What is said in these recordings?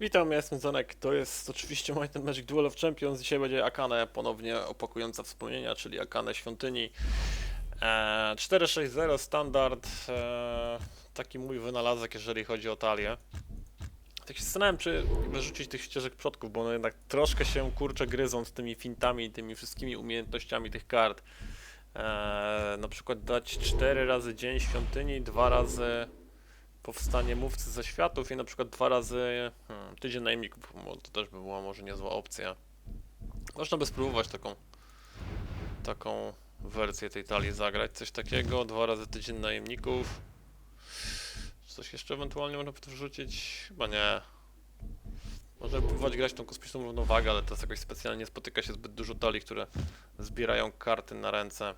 Witam, ja jestem Zanek, to jest oczywiście Might Magic Duel of Champions. Dzisiaj będzie Akane ponownie opakująca wspomnienia, czyli Akane Świątyni. E, 460 standard, e, taki mój wynalazek, jeżeli chodzi o talię. Tak się zastanawiam, czy wyrzucić tych ścieżek przodków, bo one jednak troszkę się kurczę gryzą z tymi fintami i tymi wszystkimi umiejętnościami tych kart. E, na przykład dać 4 razy Dzień Świątyni, 2 razy powstanie mówcy ze światów i na przykład dwa razy hmm, tydzień najemników, bo to też by była może niezła opcja. Można by spróbować taką taką wersję tej talii zagrać, coś takiego, dwa razy tydzień najemników. Coś jeszcze ewentualnie można by tu wrzucić? Chyba nie. Można próbować grać tą kosmiczną równowagę, ale teraz jakoś specjalnie spotyka się zbyt dużo talii, które zbierają karty na ręce.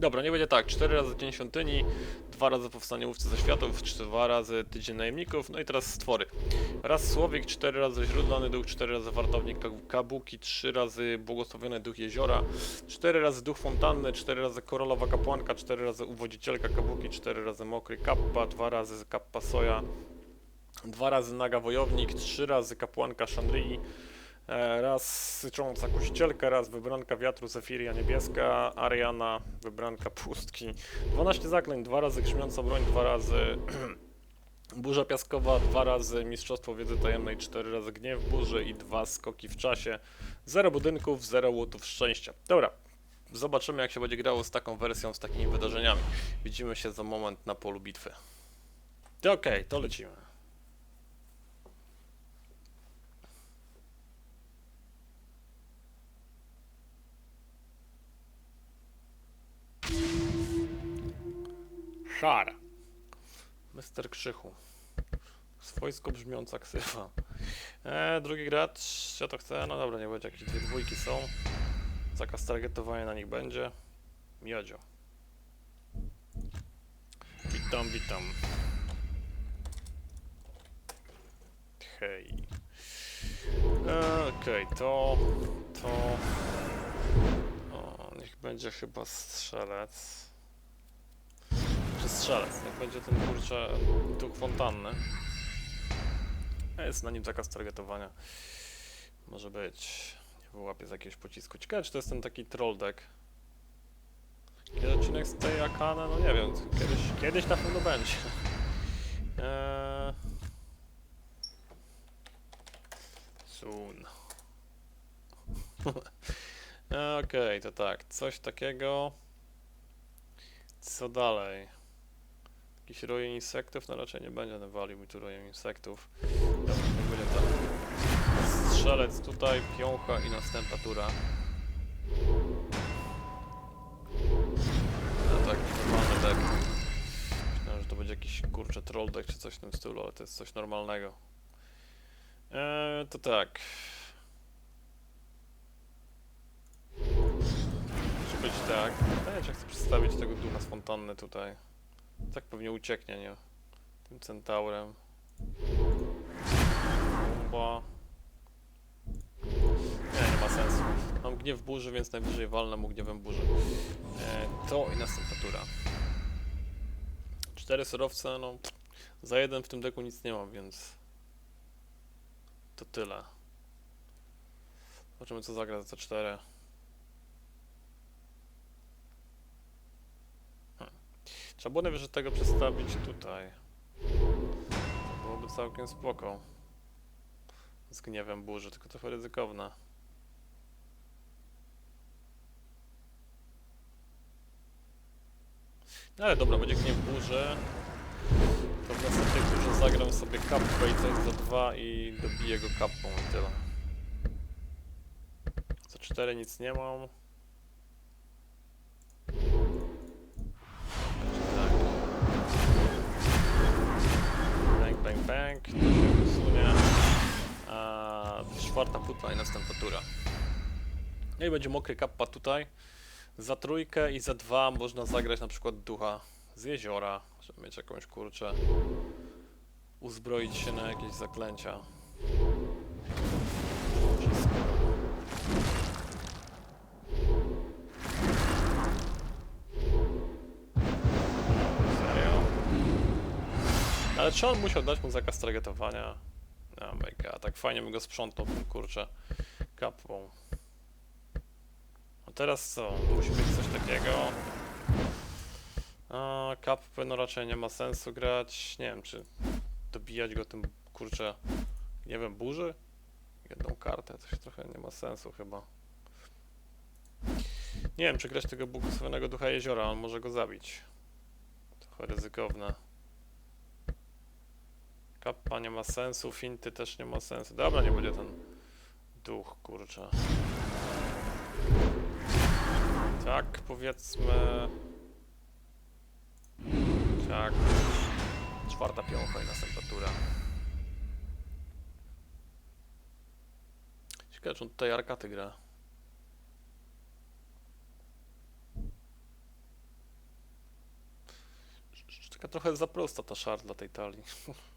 Dobra, nie będzie tak. 4 razy Dzień Świątyni, dwa razy Powstanie Łówcy ze Światów, dwa razy Tydzień Najemników, no i teraz stwory. Raz Słowik, cztery razy Źródlany Duch, cztery razy Wartownik Kab- Kabuki, trzy razy Błogosławiony Duch Jeziora, cztery razy Duch Fontanny, cztery razy Koralowa Kapłanka, cztery razy Uwodzicielka Kabuki, cztery razy Mokry Kappa, dwa razy Kappa Soja, dwa razy Naga Wojownik, trzy razy Kapłanka Shandrii, E, Raz sycząca kuścielka, raz wybranka wiatru, Zefiria niebieska, Ariana, wybranka pustki. 12 zaklęć, dwa razy grzmiąca broń, dwa razy burza piaskowa, dwa razy mistrzostwo wiedzy tajemnej, cztery razy gniew burzy i dwa skoki w czasie. Zero budynków, zero łotów szczęścia. Dobra, zobaczymy jak się będzie grało z taką wersją, z takimi wydarzeniami. Widzimy się za moment na polu bitwy. Okej, to lecimy. Szara. Mister Krzychu. Swojsko brzmiąca ksywa. E, drugi gracz, ja to chcę, no dobra, nie będzie, jakieś dwie dwójki są. Zakaz targetowania na nich będzie. Miodzio. Witam, witam. Hej. E, Okej, to... to... Niech będzie chyba strzelec. Czy strzelec, niech będzie ten kurczę duch fontanny. Jest na nim zakaz targetowania. Może być. Nie wyłapię z jakiegoś pocisku. Ciekawe, czy to jest ten taki troll deck. Kiedy odcinek z tej Akana? No nie wiem. Kiedyś, kiedyś na pewno będzie. Eee... Soon. Okej, to tak. Coś takiego. Co dalej? Jakiś rojem insektów? No raczej nie będzie walił mi tu rojem insektów. Będzie tak. Strzelec tutaj, piącha i następna tura. No tak, normalny deck. Myślałem, że to będzie jakiś kurczę troll deck czy coś w tym stylu, ale to jest coś normalnego. Eee, to tak. Być tak. Nie wiem, czy chcę przedstawić tego ducha z fontanny tutaj. Tak pewnie ucieknie, nie? Tym centaurem. Bomba. Nie, nie ma sensu. Mam gniew burzy, więc najwyżej walnę mu gniewem burzy. E, to i następna tura. Cztery surowce, no... Za jeden w tym deku nic nie mam, więc... To tyle. Zobaczymy co zagra za te cztery. Trzeba było najwyżej tego przestawić tutaj. To byłoby całkiem spoko. Z gniewem burzy, tylko trochę ryzykowne. No ale dobra, będzie gniew burzy. To w następnej turze zagram sobie kapkę i jest za dwa i dobiję go kapą i tyle. Za cztery nic nie mam. Bang. To się usunie. A, czwarta putla i następna tura. No i będzie mokry kappa tutaj. Za trójkę i za dwa można zagrać na przykład ducha z jeziora, żeby mieć jakąś kurczę. Uzbroić się na jakieś zaklęcia. Ale czy on musiał dać mu zakaz targetowania? Oh my god, tak fajnie bym go sprzątał kurczę kapłą. A teraz co? Musi być coś takiego. A, kapłę no raczej nie ma sensu grać. Nie wiem czy dobijać go tym kurczę, nie wiem, burzy? Jedną kartę, to się trochę nie ma sensu chyba. Nie wiem, czy grać tego błogosławionego ducha jeziora, on może go zabić. Trochę ryzykowne. Kappa nie ma sensu, finty też nie ma sensu. Dobra, nie będzie ten duch, kurczę. Tak, powiedzmy... Tak. Czwarta piącha i następna tura. Ciekawe, czy on tutaj arkaty gra. Taka trochę za prosta ta szar dla tej talii.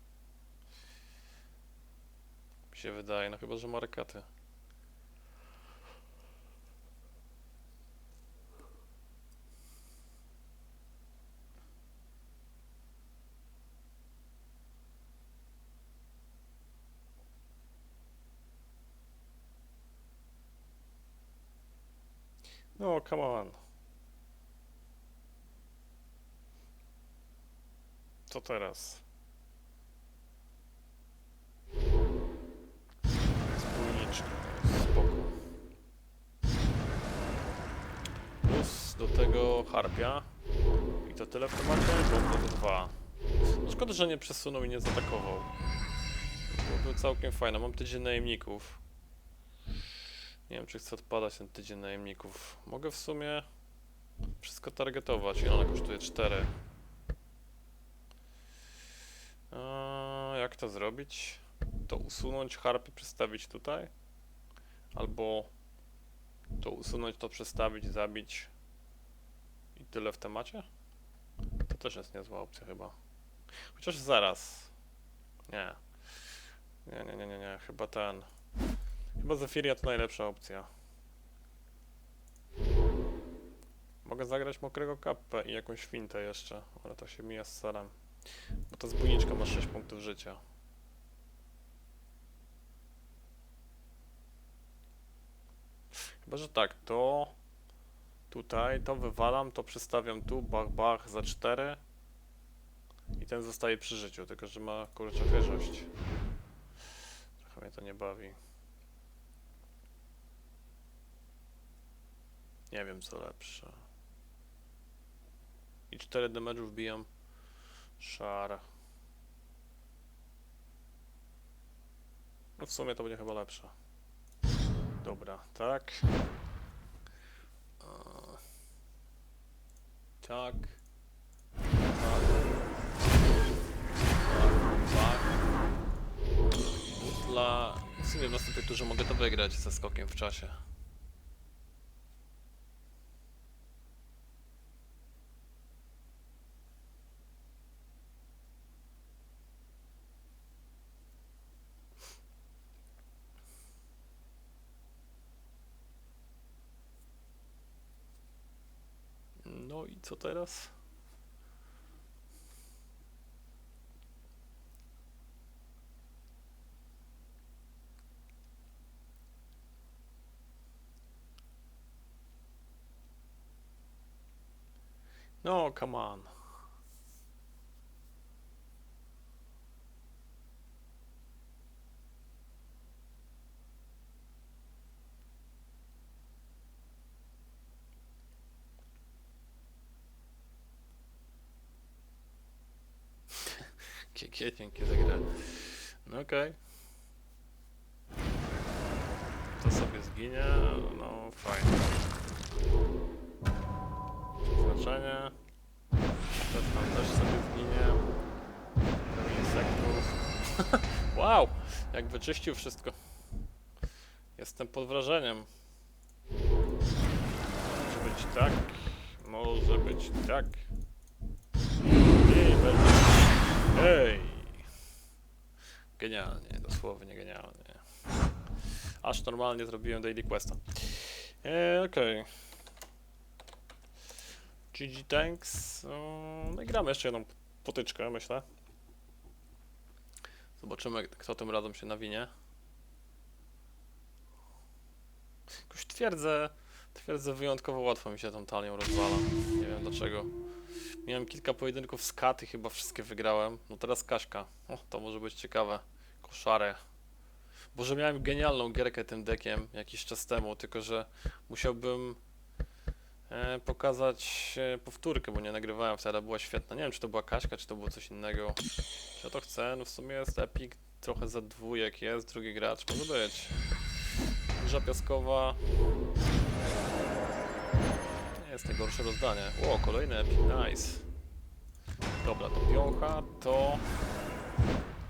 Się wydaje, no chyba, że ma. No, come on. Co teraz? Wspólniczka, spoko. Do tego harpia. I to tyle w temacie, bo to dwa. No szkoda, że nie przesunął i nie zaatakował. Byłoby całkiem fajne. Mam tydzień najemników. Nie wiem, czy chcę odpadać ten tydzień najemników. Mogę w sumie wszystko targetować. Ile ona kosztuje? 4. Eee, jak to zrobić? To usunąć harpy, przestawić tutaj? Albo to usunąć, to przestawić, zabić i tyle w temacie? To też jest niezła opcja chyba. Chociaż zaraz. Nie. Nie, nie, nie, nie, nie. Chyba ten. Chyba Zefiria to najlepsza opcja. Mogę zagrać mokrego kapę i jakąś fintę jeszcze, ale to się mija z serem. Bo ta zbójniczka ma 6 punktów życia. Chyba, że tak, to tutaj, to wywalam, to przestawiam tu, bach, bach za 4 i ten zostaje przy życiu, tylko że ma kurczę wyżość. Trochę mnie to nie bawi. Nie wiem co lepsze. I 4 damage'ów wbijam. Szar. No w sumie to będzie chyba lepsze. Dobra, tak. Tak. Dla... W sumie w następnej turze mogę to wygrać ze skokiem w czasie. Co teraz? No, come on. Jakie grę. No okej. To sobie zginie, no fajnie. Przeznaczenie. To tam też sobie zginie. Trochę insektów. wow! Jak wyczyścił wszystko. Jestem pod wrażeniem. Może być tak. Może być tak. I będzie Ej! Genialnie, dosłownie genialnie. Aż normalnie zrobiłem Daily Questa. Eee, okej. GG Tanks. No i gramy jeszcze jedną potyczkę, myślę. Zobaczymy, kto tym razem się nawinie. Jakoś twierdzę, twierdzę wyjątkowo łatwo mi się tą talią rozwala. Nie wiem dlaczego. Miałem kilka pojedynków z Kat i chyba wszystkie wygrałem. No teraz Kaśka. O, to może być ciekawe. Koszarę. Boże, miałem genialną gierkę tym dekiem jakiś czas temu, tylko że musiałbym e, pokazać e, powtórkę, bo nie nagrywałem wtedy, była świetna. Nie wiem, czy to była Kaśka, czy to było coś innego. Czy ja to chcę? No w sumie jest Epic, trochę za dwójek jest, drugi gracz, może być. Burza piaskowa. Jest najgorsze rozdanie. O, kolejny Epic, nice. Dobra, to piącha, to...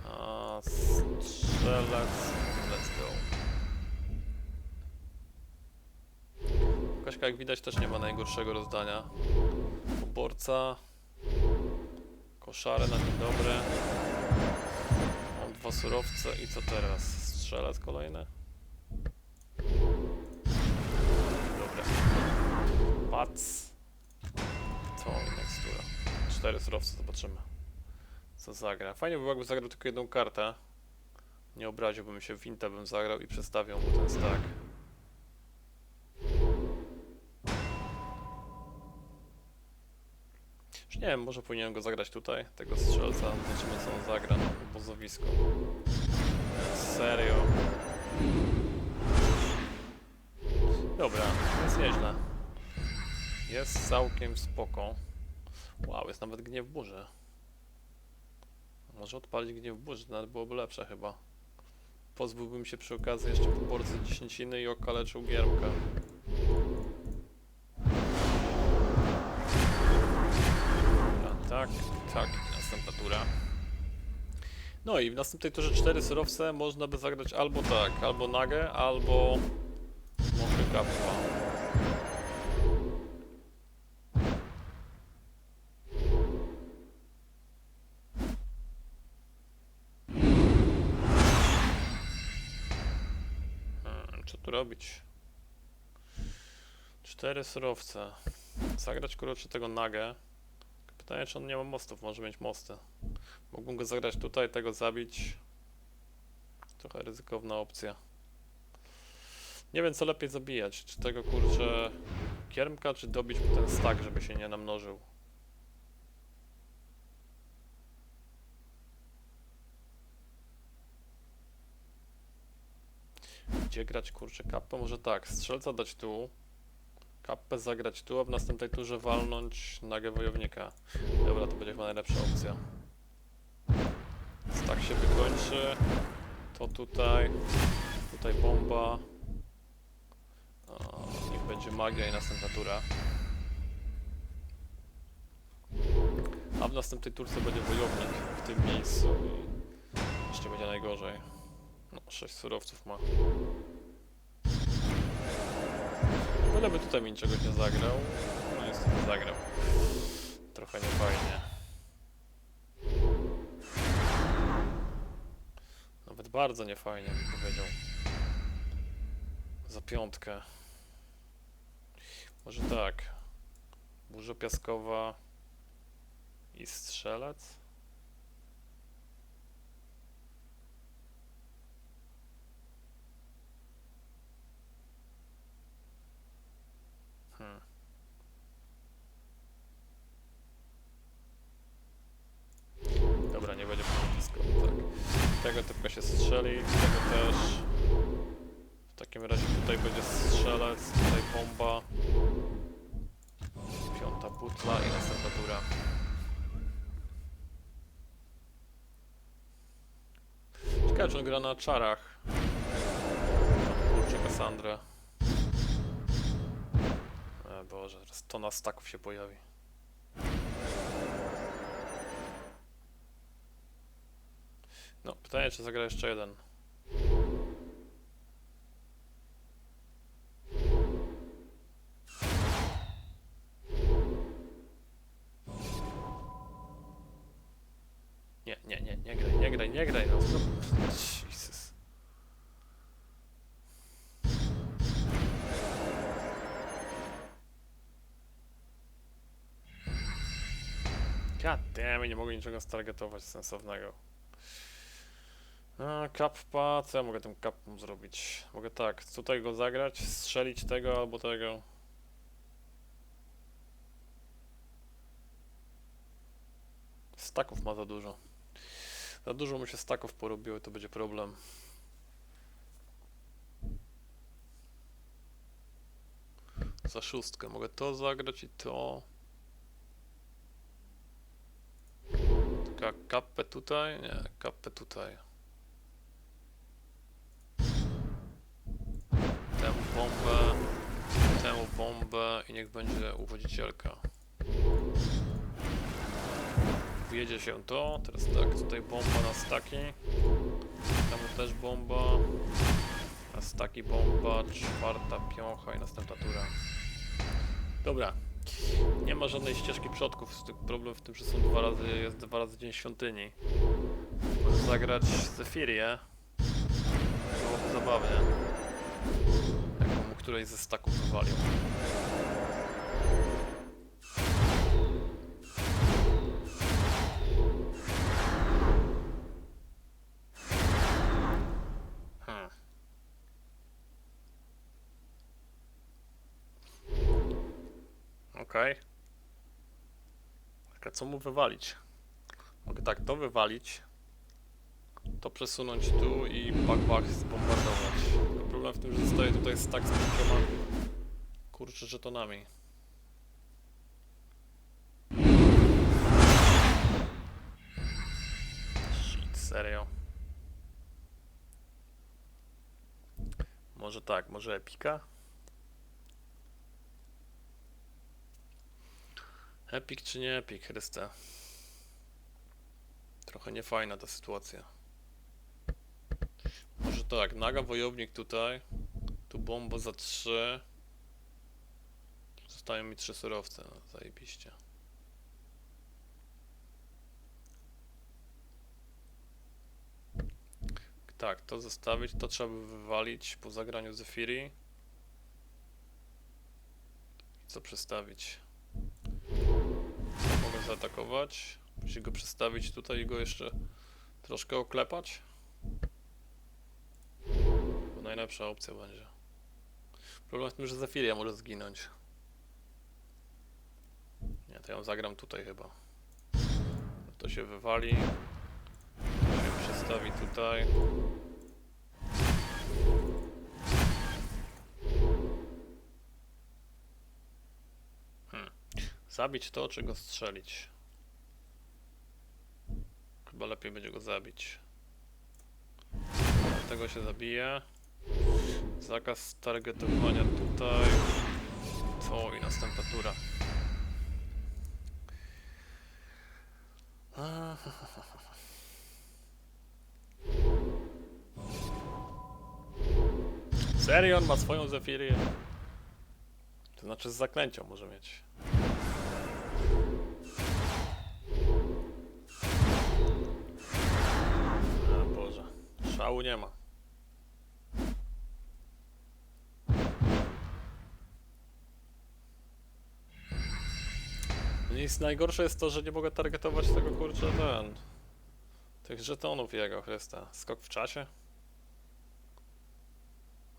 A, strzelec, let's go. Kaśka, jak widać, też nie ma najgorszego rozdania. Oborca. Koszary na dzień dobry. Mam dwa surowce i co teraz? Strzelec kolejny? Pac. I mikstura. Cztery surowce, zobaczymy. Co zagra. Fajnie by było, jakby zagrał tylko jedną kartę. Nie obraziłbym się, Winta bym zagrał i przestawiał mu ten stack. Już nie wiem, może powinienem go zagrać tutaj, tego strzelca. Zobaczymy co on zagra na obozowisku. Serio. Dobra, jest nieźle. Jest całkiem spoko. Wow, jest nawet gniew burzy. Może odpalić gniew burzy, nawet byłoby lepsze chyba. Pozbyłbym się przy okazji jeszcze poborcy dziesięciny i okaleczył giermka. Dobra, tak, tak, następna tura. No i w następnej turze cztery surowce można by zagrać albo tak, albo nagę, albo mokry kapła. Robić? Cztery surowce. Zagrać kurczę tego nagę. Pytanie, czy on nie ma mostów, może mieć mosty. Mógłbym go zagrać tutaj, tego zabić. Trochę ryzykowna opcja. Nie wiem, co lepiej zabijać. Czy tego kurczę kiermka, czy dobić mu ten stack, żeby się nie namnożył. Gdzie grać kurczę kapę? Może tak, strzelca dać tu. Kapę zagrać tu, a w następnej turze walnąć nagę wojownika. Dobra, to będzie chyba najlepsza opcja. Więc tak się wykończy. To tutaj. Tutaj bomba. O, niech będzie magia i następna tura. A w następnej turce będzie wojownik w tym miejscu i jeszcze będzie najgorzej. No, 6 surowców ma. Ale by tutaj mi niczego nie zagrał. No niestety zagrał. Trochę niefajnie. Nawet bardzo niefajnie bym powiedział. Za piątkę. Może tak. Burza piaskowa i strzelec. Hmm. Dobra, nie będzie blisko. Tak. Tego typka się strzeli, tego też. W takim razie tutaj będzie strzelec, tutaj bomba. Piąta butla i następna tura. Ciekawe, czy on gra na czarach. Kurczę Kassandrę. E Boże, teraz tona staków się pojawi. No, pytanie, czy zagra jeszcze jeden. Nie, nie, nie, nie graj, nie graj, nie graj, no. Jesus. God damn, nie mogę niczego stargetować sensownego. A, kappa, co ja mogę tym kappą zrobić? Mogę tak, tutaj go zagrać, strzelić tego albo tego. Staków ma za dużo. Za dużo mu się staków porobiły, to będzie problem. Za szóstkę mogę to zagrać i to. Taka kapę tutaj? Nie, kapę tutaj. Bombę i niech będzie uwodzicielka. Wjedzie się to, teraz tak, tutaj bomba na staki. Temu też bomba. Na staki bomba, czwarta piącha i następna tura. Dobra. Nie ma żadnej ścieżki przodków. Problem w tym, że są dwa razy, jest dwa razy dzień świątyni. Może zagrać Zefirię. Byłoby zabawnie. Którejś ze staków wywalił. Hmm. Okej. Okay. co mu wywalić? Mogę tak, to wywalić. To przesunąć tu i bak bak zbombardować. Problem w tym, że zostaje tutaj stack z pięcioma kurczę żetonami. Shit, serio. Może tak, może epika? Epic czy nie epic, Chryste? Trochę niefajna ta sytuacja. Może tak, naga wojownik tutaj. Tu bomba za 3. Zostają mi trzy surowce, no, zajebiście. Tak, to zostawić, to trzeba by wywalić po zagraniu Zephyri. I co przestawić? Mogę zaatakować. Musi go przestawić tutaj i go jeszcze troszkę oklepać. Najlepsza opcja będzie. Problem w tym, że Zefiria może zginąć. Nie, to ja zagram tutaj chyba. To się wywali. To się przestawi tutaj. Hmm. Zabić to, czy go strzelić? Chyba lepiej będzie go zabić. Tego się zabije. Zakaz targetowania tutaj. To i następna tura. Serio, on ma swoją Zefirię? To znaczy z zaklęcią może mieć. Boże, szału nie ma. Nic najgorsze jest to, że nie mogę targetować tego kurczę ten. Tych żetonów jego, Chrysta. Skok w czasie?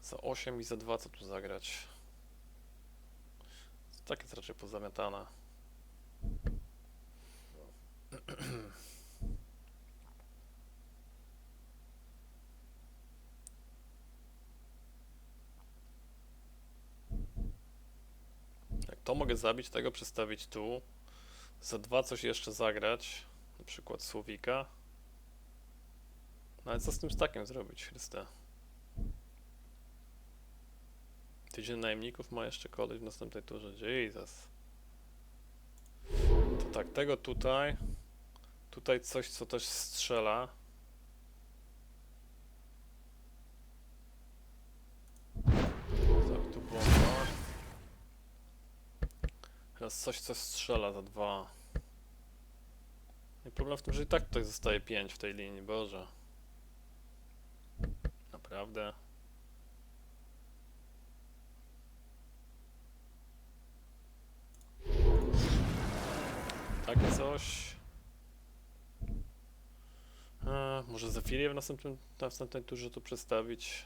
Za 8 i za 2 co tu zagrać? Tak jest raczej pozamiatane. Jak to mogę zabić, tego przestawić tu. Za dwa coś jeszcze zagrać. Na przykład Słowika. No ale co z tym stakiem zrobić, Chryste? Tydzień najemników ma jeszcze kolej w następnej turze. Jesus. To tak, tego tutaj. Tutaj coś, co też strzela. Tak, tu bomba. Teraz coś, co strzela za dwa. I problem w tym, że i tak tutaj zostaje 5 w tej linii, Boże. Naprawdę. Takie coś. A, może Zefirię w następnym, na następnej turze tu przedstawić.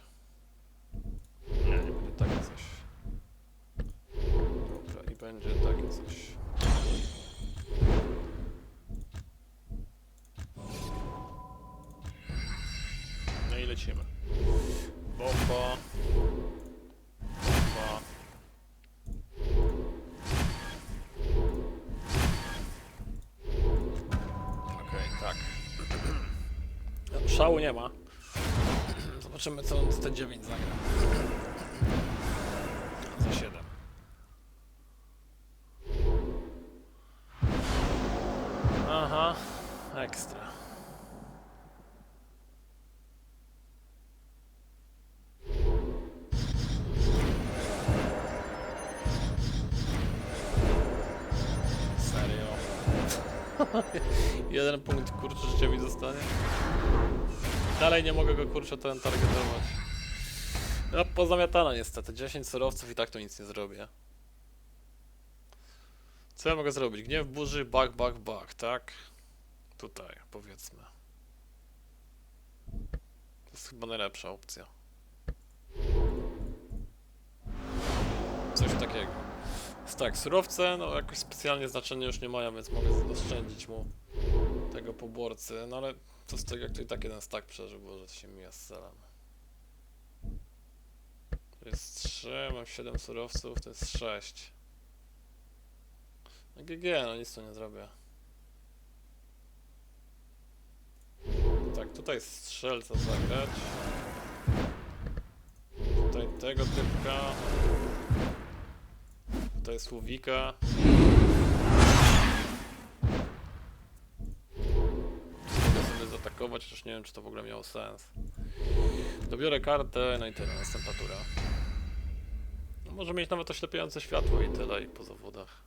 Bomba. Bomba. Okej, tak. No, Szału nie ma. Zobaczymy co on z T9 zagra. Za 7. Aha, ekstra. Nie mogę go kurczę ten targetować. No pozamiatana niestety. 10 surowców i tak to nic nie zrobię. Co ja mogę zrobić? Gniew burzy, bak, bak, bak, tak? Tutaj, powiedzmy. To jest chyba najlepsza opcja. Coś takiego. Więc tak, surowce, no jakoś specjalnie znaczenia już nie mają, więc mogę oszczędzić mu tego poborcy, no ale co z tego, jak to i tak jeden stack przeżył, bo że się mija z celem. To jest 3, mam 7 surowców, to jest 6. No GG, no nic tu nie zrobię. Tak, tutaj strzelca zagrać. Tutaj tego typka. Tutaj słowika. Zaatakować, chociaż nie wiem, czy to w ogóle miało sens. Dobiorę kartę, no i tyle, następna tura. No, może mieć nawet oślepiające światło i tyle, i po zawodach.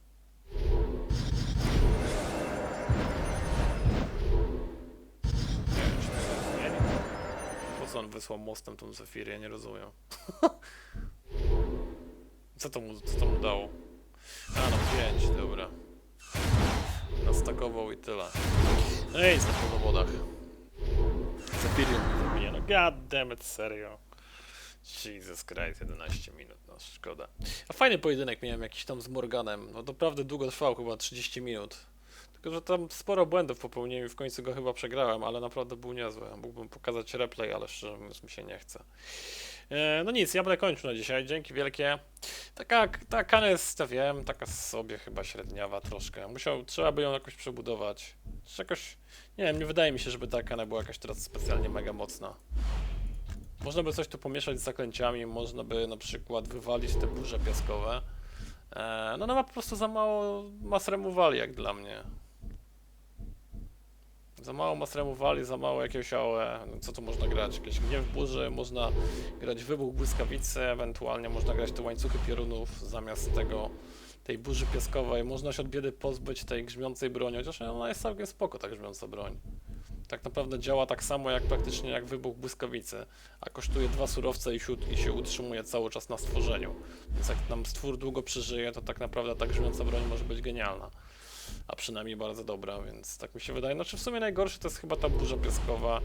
Nie jest. Po co on wysłał mostem tą Zefirię, nie rozumiem. co to mu, co to mu dało? A no 5, dobra. Nastakował i tyle. No i po zawodach. Zefirią mi zabije, no god damn it, serio. Jesus Christ, 11 minut, no szkoda. A fajny pojedynek miałem jakiś tam z Morganem, no naprawdę długo trwał, chyba 30 minut. Tylko, że tam sporo błędów popełniłem i w końcu go chyba przegrałem, ale naprawdę był niezły. Mógłbym pokazać replay, ale szczerze mówiąc mi się nie chce. E, no nic, ja będę kończył na dzisiaj, dzięki wielkie. Taka, ta kana jest, ja wiem, taka sobie chyba średniawa troszkę. Musiał, trzeba by ją jakoś przebudować. Czy jakoś, nie wiem, nie wydaje mi się, żeby ta kana była jakaś teraz specjalnie mega mocna. Można by coś tu pomieszać z zaklęciami, można by na przykład wywalić te burze piaskowe. E, no ona ma po prostu za mało mas removali jak dla mnie. Za mało mas removali, za mało jakiegoś AOE. No co tu można grać? Jakieś gniew burzy, można grać wybuch błyskawicy, ewentualnie można grać te łańcuchy piorunów zamiast tego tej burzy piaskowej. Można się od biedy pozbyć tej grzmiącej broni, chociaż ona jest całkiem spoko, ta grzmiąca broń. Tak naprawdę działa tak samo jak praktycznie jak wybuch błyskawicy, a kosztuje dwa surowce i, siód, i się utrzymuje cały czas na stworzeniu. Więc jak nam stwór długo przeżyje, to tak naprawdę ta grzmiąca broń może być genialna. A przynajmniej bardzo dobra, więc tak mi się wydaje. Znaczy w sumie najgorsze to jest chyba ta burza piaskowa.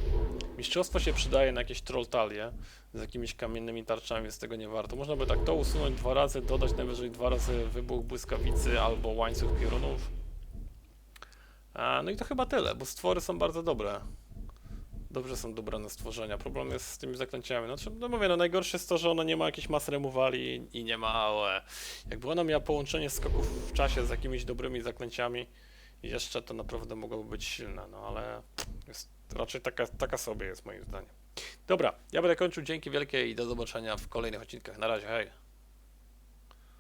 Mistrzostwo się przydaje na jakieś trolltalie z jakimiś kamiennymi tarczami, więc tego nie warto. Można by tak to usunąć dwa razy, dodać najwyżej dwa razy wybuch błyskawicy albo łańcuch piorunów. A, no i to chyba tyle, bo stwory są bardzo dobre. Dobrze są dobrane stworzenia. Problem jest z tymi zaklęciami. Znaczy, no mówię, no najgorsze jest to, że ona nie ma jakichś mas removali i nie ma AOE. Jakby ona miała połączenie skoków w czasie z jakimiś dobrymi zaklęciami, jeszcze to naprawdę mogłoby być silne, no ale jest raczej taka, taka sobie jest moim zdaniem. Dobra, ja będę kończył. Dzięki wielkie i do zobaczenia w kolejnych odcinkach. Na razie, hej.